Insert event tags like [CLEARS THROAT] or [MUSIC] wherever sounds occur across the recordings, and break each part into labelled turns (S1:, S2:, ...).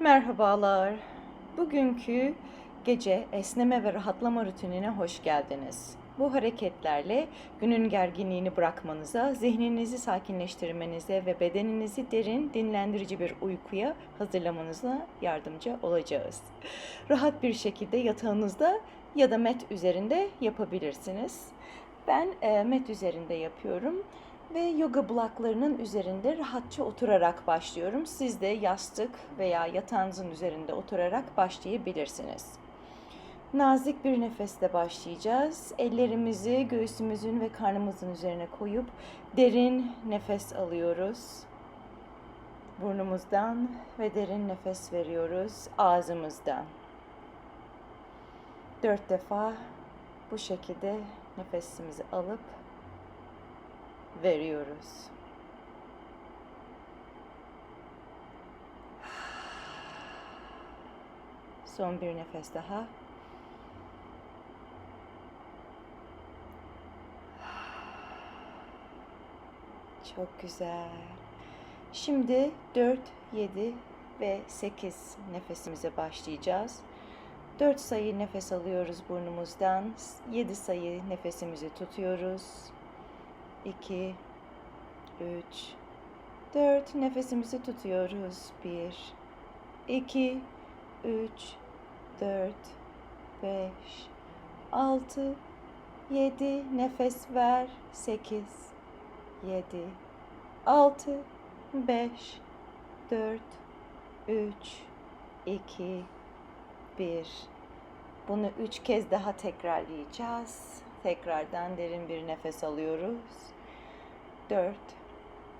S1: Merhabalar. Bugünkü gece esneme ve rahatlama rutinine hoş geldiniz. Bu hareketlerle günün gerginliğini bırakmanıza, zihninizi sakinleştirmenize ve bedeninizi derin, dinlendirici bir uykuya hazırlamanıza yardımcı olacağız. Rahat bir şekilde yatağınızda ya da met üzerinde yapabilirsiniz. Ben e, met üzerinde yapıyorum ve yoga bloklarının üzerinde rahatça oturarak başlıyorum. Siz de yastık veya yatağınızın üzerinde oturarak başlayabilirsiniz. Nazik bir nefesle başlayacağız. Ellerimizi göğsümüzün ve karnımızın üzerine koyup derin nefes alıyoruz. Burnumuzdan ve derin nefes veriyoruz ağzımızdan. Dört defa bu şekilde nefesimizi alıp veriyoruz. Son bir nefes daha. Çok güzel. Şimdi 4, 7 ve 8 nefesimize başlayacağız. 4 sayı nefes alıyoruz burnumuzdan. 7 sayı nefesimizi tutuyoruz. 2 3 4 nefesimizi tutuyoruz. 1 2 3 4 5 6 7 nefes ver. 8 7 6 5 4 3 2 1 Bunu üç kez daha tekrarlayacağız. Tekrardan derin bir nefes alıyoruz. 4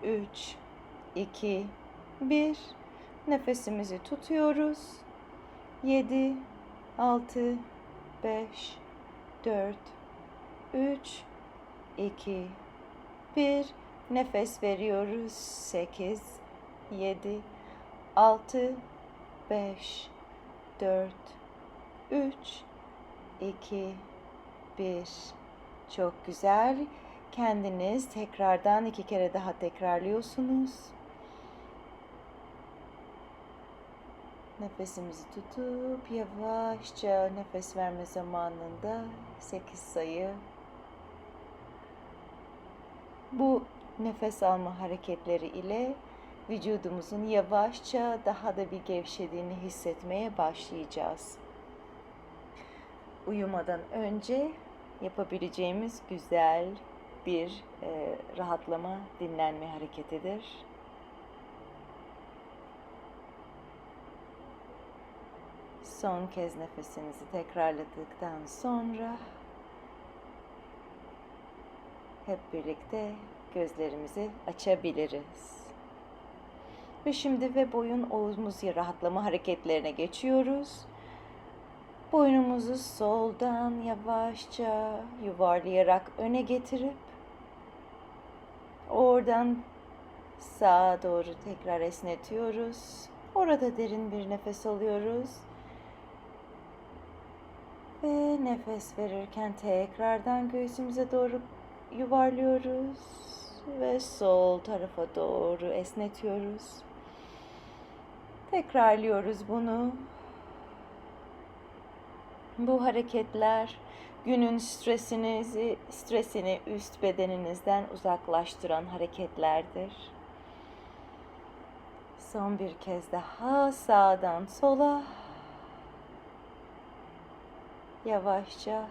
S1: 3 2 1 Nefesimizi tutuyoruz. 7 6 5 4 3 2 1 Nefes veriyoruz. 8 7 6 5 4 3 2 1 Çok güzel. Kendiniz tekrardan iki kere daha tekrarlıyorsunuz. Nefesimizi tutup yavaşça nefes verme zamanında 8 sayı bu nefes alma hareketleri ile vücudumuzun yavaşça daha da bir gevşediğini hissetmeye başlayacağız. Uyumadan önce yapabileceğimiz güzel bir e, rahatlama, dinlenme hareketidir. Son kez nefesinizi tekrarladıktan sonra hep birlikte gözlerimizi açabiliriz. Ve şimdi ve boyun omuz rahatlama hareketlerine geçiyoruz. Boynumuzu soldan yavaşça yuvarlayarak öne getirip oradan sağa doğru tekrar esnetiyoruz. Orada derin bir nefes alıyoruz. Ve nefes verirken tekrardan göğsümüze doğru yuvarlıyoruz ve sol tarafa doğru esnetiyoruz. Tekrarlıyoruz bunu. Bu hareketler günün stresinizi, stresini üst bedeninizden uzaklaştıran hareketlerdir. Son bir kez daha sağdan sola yavaşça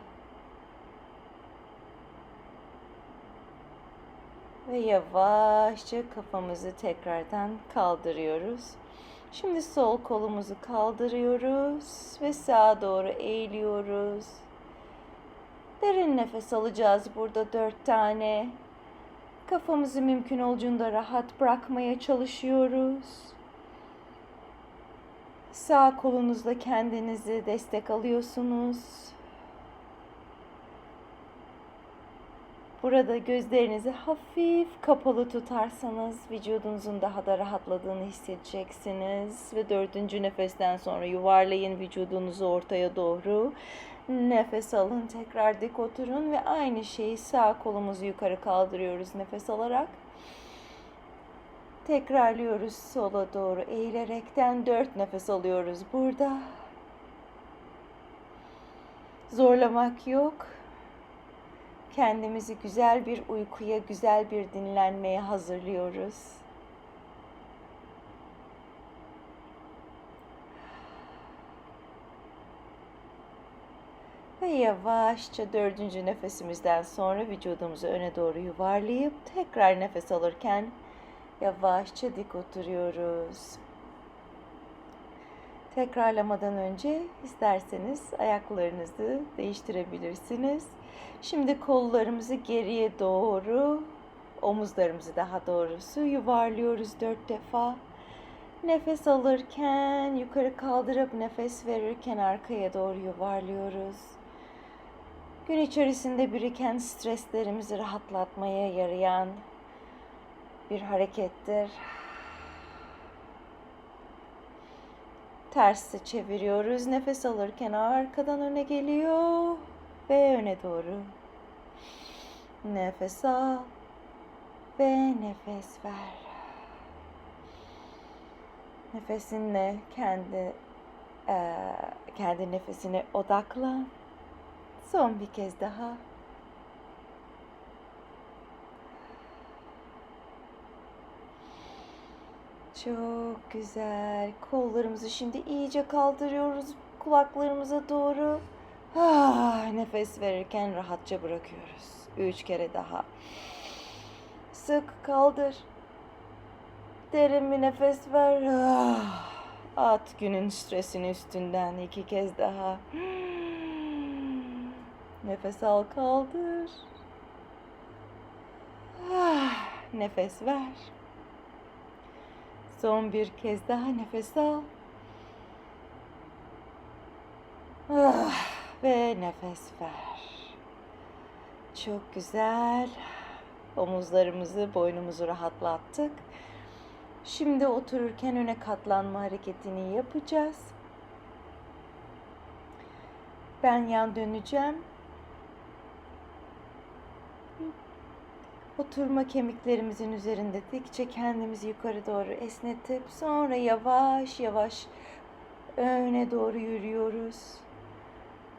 S1: ve yavaşça kafamızı tekrardan kaldırıyoruz. Şimdi sol kolumuzu kaldırıyoruz ve sağa doğru eğiliyoruz. Derin nefes alacağız burada dört tane. Kafamızı mümkün olduğunda rahat bırakmaya çalışıyoruz. Sağ kolunuzla kendinizi destek alıyorsunuz. Burada gözlerinizi hafif kapalı tutarsanız vücudunuzun daha da rahatladığını hissedeceksiniz. Ve dördüncü nefesten sonra yuvarlayın vücudunuzu ortaya doğru. Nefes alın, tekrar dik oturun ve aynı şeyi sağ kolumuzu yukarı kaldırıyoruz nefes alarak. Tekrarlıyoruz sola doğru eğilerekten dört nefes alıyoruz burada. Zorlamak yok. Kendimizi güzel bir uykuya, güzel bir dinlenmeye hazırlıyoruz. Ve yavaşça dördüncü nefesimizden sonra vücudumuzu öne doğru yuvarlayıp tekrar nefes alırken yavaşça dik oturuyoruz. Tekrarlamadan önce isterseniz ayaklarınızı değiştirebilirsiniz. Şimdi kollarımızı geriye doğru, omuzlarımızı daha doğrusu yuvarlıyoruz dört defa. Nefes alırken yukarı kaldırıp nefes verirken arkaya doğru yuvarlıyoruz. Gün içerisinde biriken streslerimizi rahatlatmaya yarayan bir harekettir. Tersi çeviriyoruz. Nefes alırken arkadan öne geliyor ve öne doğru. Nefes al ve nefes ver. Nefesinle kendi kendi nefesine odaklan. Son bir kez daha. Çok güzel. Kollarımızı şimdi iyice kaldırıyoruz kulaklarımıza doğru. Ah, nefes verirken rahatça bırakıyoruz. Üç kere daha. Sık kaldır. Derin bir nefes ver. Ah, at günün stresini üstünden iki kez daha. Nefes al kaldır. Ah, nefes ver. Son bir kez daha nefes al. Ah, ve nefes ver. Çok güzel. Omuzlarımızı, boynumuzu rahatlattık. Şimdi otururken öne katlanma hareketini yapacağız. Ben yan döneceğim. Oturma kemiklerimizin üzerinde dikçe kendimizi yukarı doğru esnetip sonra yavaş yavaş öne doğru yürüyoruz.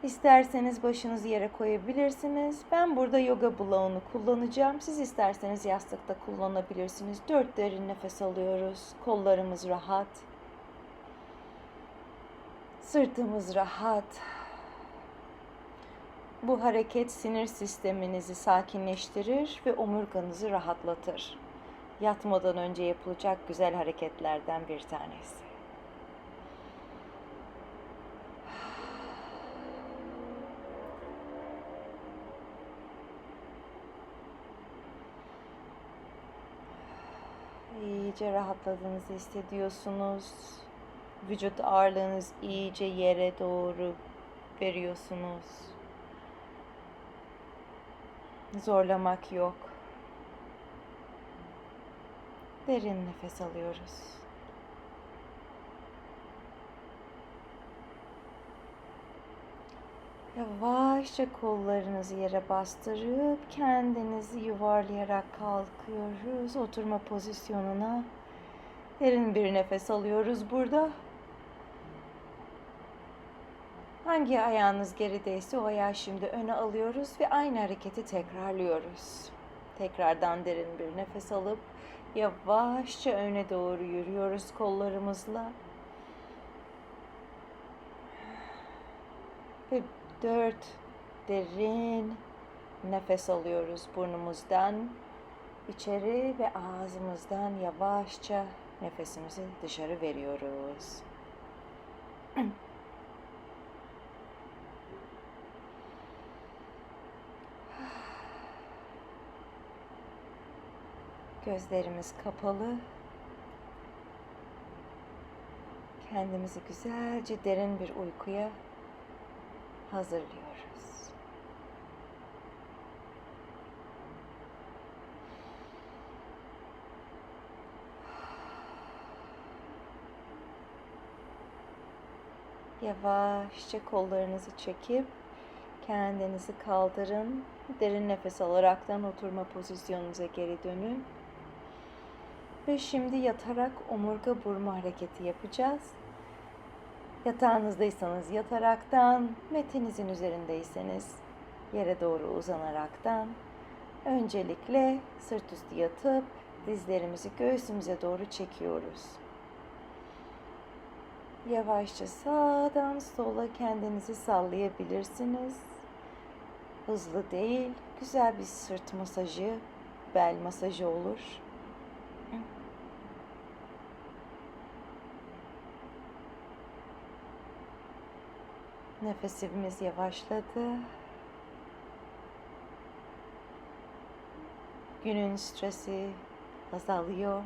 S1: İsterseniz başınızı yere koyabilirsiniz. Ben burada yoga bloğunu kullanacağım. Siz isterseniz yastıkta kullanabilirsiniz. Dört derin nefes alıyoruz. Kollarımız rahat. Sırtımız rahat. Bu hareket sinir sisteminizi sakinleştirir ve omurganızı rahatlatır. Yatmadan önce yapılacak güzel hareketlerden bir tanesi. İyice rahatladığınızı hissediyorsunuz. Vücut ağırlığınız iyice yere doğru veriyorsunuz. Zorlamak yok. Derin nefes alıyoruz. Yavaşça kollarınızı yere bastırıp kendinizi yuvarlayarak kalkıyoruz oturma pozisyonuna. Derin bir nefes alıyoruz burada. Hangi ayağınız gerideyse o ayağı şimdi öne alıyoruz ve aynı hareketi tekrarlıyoruz. Tekrardan derin bir nefes alıp yavaşça öne doğru yürüyoruz kollarımızla. Ve dört derin nefes alıyoruz burnumuzdan içeri ve ağzımızdan yavaşça nefesimizi dışarı veriyoruz. [CLEARS THROAT] Gözlerimiz kapalı. Kendimizi güzelce derin bir uykuya hazırlıyoruz. Yavaşça kollarınızı çekip kendinizi kaldırın. Derin nefes alaraktan oturma pozisyonunuza geri dönün. Ve şimdi yatarak omurga burma hareketi yapacağız. Yatağınızdaysanız yataraktan, metinizin üzerindeyseniz yere doğru uzanaraktan öncelikle sırt üstü yatıp dizlerimizi göğsümüze doğru çekiyoruz. Yavaşça sağdan sola kendinizi sallayabilirsiniz. Hızlı değil, güzel bir sırt masajı, bel masajı olur. Nefesimiz yavaşladı. Günün stresi azalıyor.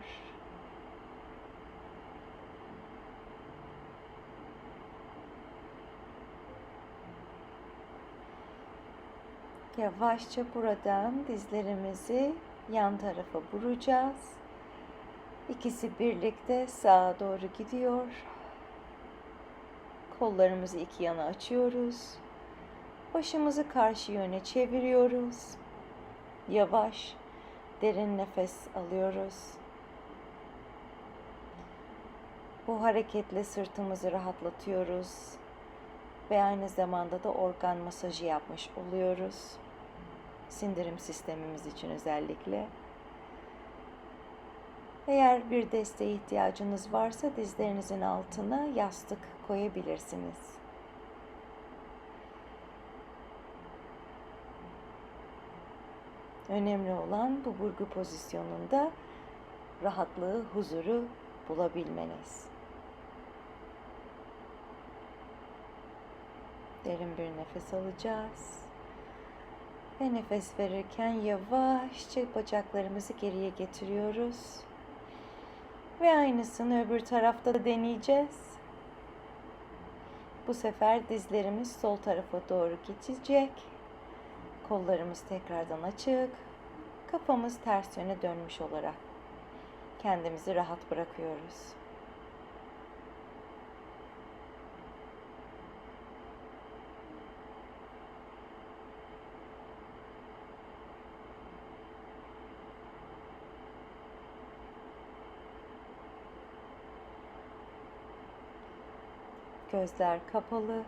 S1: Yavaşça buradan dizlerimizi yan tarafa vuracağız. İkisi birlikte sağa doğru gidiyor. Kollarımızı iki yana açıyoruz. Başımızı karşı yöne çeviriyoruz. Yavaş, derin nefes alıyoruz. Bu hareketle sırtımızı rahatlatıyoruz ve aynı zamanda da organ masajı yapmış oluyoruz. Sindirim sistemimiz için özellikle. Eğer bir desteğe ihtiyacınız varsa dizlerinizin altına yastık koyabilirsiniz. Önemli olan bu burgu pozisyonunda rahatlığı, huzuru bulabilmeniz. Derin bir nefes alacağız. Ve nefes verirken yavaşça bacaklarımızı geriye getiriyoruz. Ve aynısını öbür tarafta da deneyeceğiz. Bu sefer dizlerimiz sol tarafa doğru geçecek. Kollarımız tekrardan açık. Kafamız ters yöne dönmüş olarak kendimizi rahat bırakıyoruz. Gözler kapalı.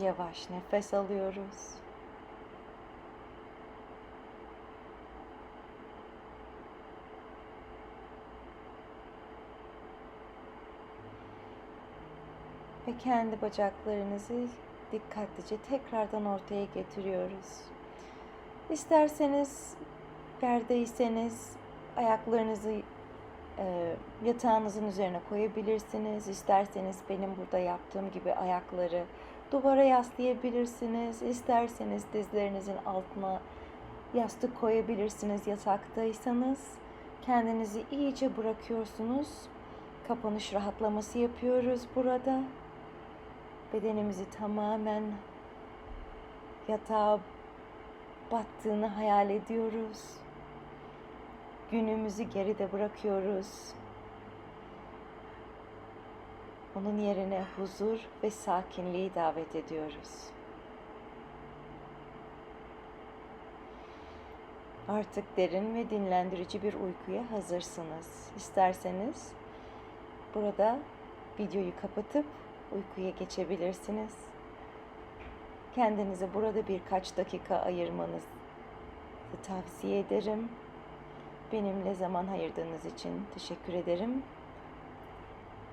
S1: Yavaş nefes alıyoruz. Ve kendi bacaklarınızı dikkatlice tekrardan ortaya getiriyoruz. İsterseniz yerdeyseniz ayaklarınızı e, yatağınızın üzerine koyabilirsiniz. İsterseniz benim burada yaptığım gibi ayakları duvara yaslayabilirsiniz. İsterseniz dizlerinizin altına yastık koyabilirsiniz yataktaysanız. Kendinizi iyice bırakıyorsunuz. Kapanış rahatlaması yapıyoruz burada. Bedenimizi tamamen yatağa battığını hayal ediyoruz. Günümüzü geride bırakıyoruz. Onun yerine huzur ve sakinliği davet ediyoruz. Artık derin ve dinlendirici bir uykuya hazırsınız. İsterseniz burada videoyu kapatıp uykuya geçebilirsiniz. Kendinize burada birkaç dakika ayırmanızı tavsiye ederim. Benimle zaman ayırdığınız için teşekkür ederim.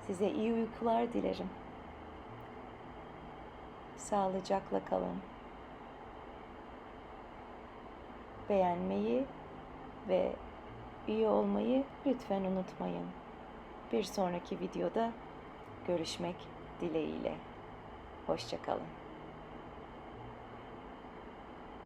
S1: Size iyi uykular dilerim. Sağlıcakla kalın. Beğenmeyi ve üye olmayı lütfen unutmayın. Bir sonraki videoda görüşmek dileğiyle. Hoşçakalın.